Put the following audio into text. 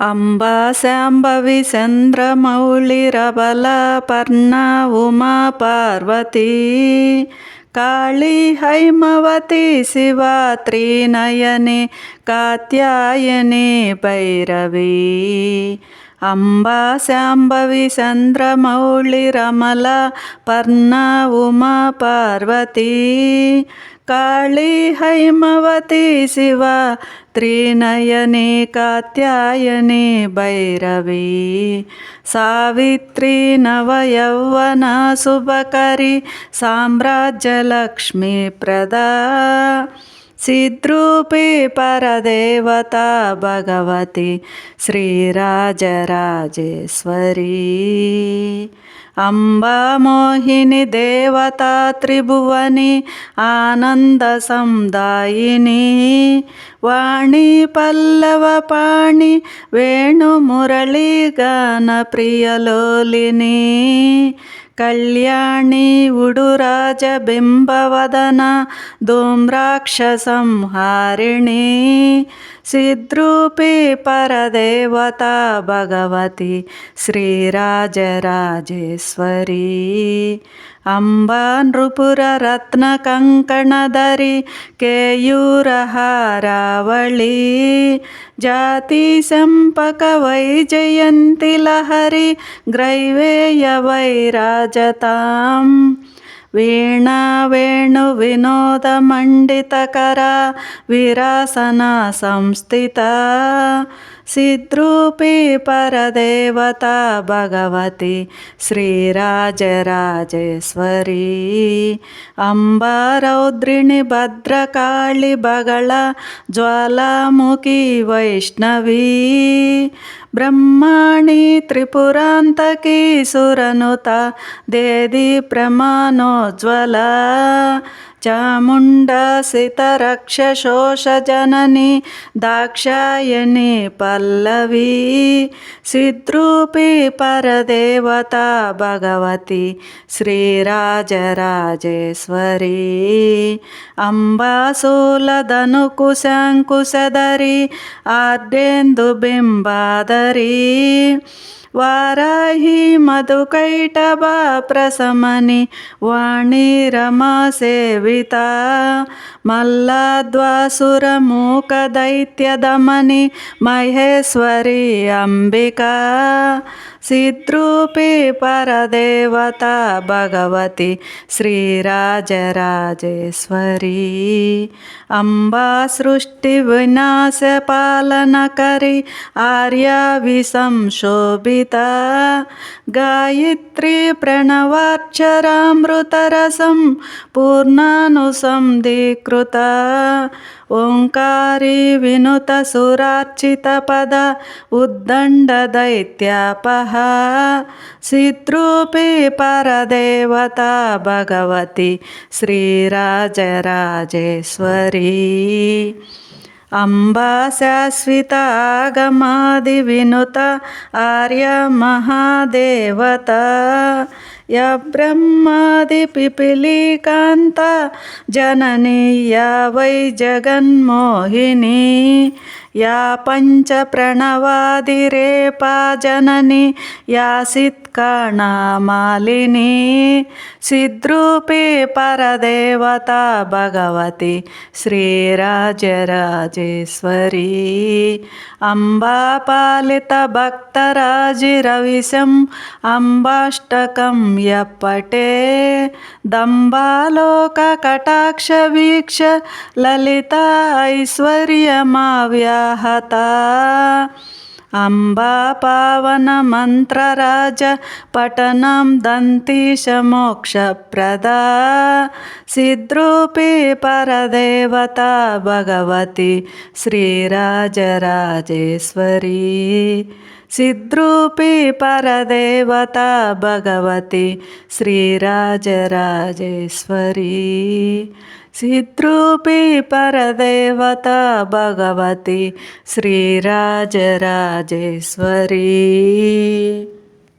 అంబా శాంభవి చంద్రమౌళిరబల పర్ణ ఉమా పార్వతీ. కాళీ హైమవతి శివ త్రినయని కాత్యాయని భైరవీ. అంబా శాంభవి చంద్రమౌళి పర్ణ ఉమా పార్వతీ. కాళీ హైమవతి శివ త్రినయని కాత్యాయని భైరవి సావిత్రి నవయౌవన శుభకరి సామ్రాజ్యలక్ష్మీ ప్రదా సిద్రూపి పరదేవత భగవతి శ్రీరాజరాజేశ్వరీ అంబామోహిని దేవత త్రిభువని ఆనంద సందాయిని వాణి పల్లవ పాణి వేణుమురళి గాన ప్రియలోలిని కళ్యాణి ఉడురాజ బింబవదన ధూమ్రాక్ష సంహారిణి సిద్రూపి పరదేవత భగవతి శ్రీరాజరాజేశ్వరీ అంబా నృపుర రత్న కంకణధరి కేయూరహారావళి జాతి సంపక సిద్రూపి పరదేవత భగవతి శ్రీరాజరాజేశ్వరీ. అంబారౌద్రిణి భద్రకాళి బగళ జ్వాలాముఖి వైష్ణవీ. బ్రహ్మాణి త్రిపురాంతకీ సురనుత దేది ప్రమాణోజ్వల. చాముండసితరక్షశోషజనని దాక్షాయణి పల్లవి సిద్రూపి పరదేవత భగవతి శ్రీరాజరాజేశ్వరీ అంబాసూలధను కుశంకుశధరి ఆర్డేందు బింబాదరి వారాహి మధుకైటభా ప్రసమని వాణి రమా సేవిత. మల్లాద్వాసురమూక దైత్యదమని మహేశ్వరి అంబిక. సిద్రూపి పరదేవత భగవతి శ్రీరాజరాజేశ్వరీ. అంబా సృష్టి వినాశ పాలనకరి ఆర్య విసంశోభిత. గాయత్రి ప్రణవాక్షరామృతరసం పూర్ణానుసంధీకృత. ఓంకారి వినుత సురార్చిత పద ఉద్దండ దైత్యాపహ సిద్రూపి పరదేవత భగవతి శ్రీరాజరాజేశ్వరీ. అంబా శాశ్వతాగమాది వినుత ఆర్య మహాదేవత. య బ్రహ్మాది పిపిలీకాంత జననీ యా వై జగన్మోహిని యా పంచ ప్రణవాదిరేపా జనని యా సిత్కాణామాలిని సిద్రూపి పరదేవత భగవతి శ్రీరాజరాజేశ్వరీ. అంబా పాలిత हता अम्बा पावनमन्त्रराज पठनं दन्तीशमोक्षप्रदा सिद्रूपी परदेवता भगवती श्रीराजराजेश्वरी सिद्रूपी परदेवता भगवती श्रीराजराजेश्वरी చిత్రూపి పరదేవత భగవతి పరదేవత భగవతి శ్రీరాజరాజేశ్వరీ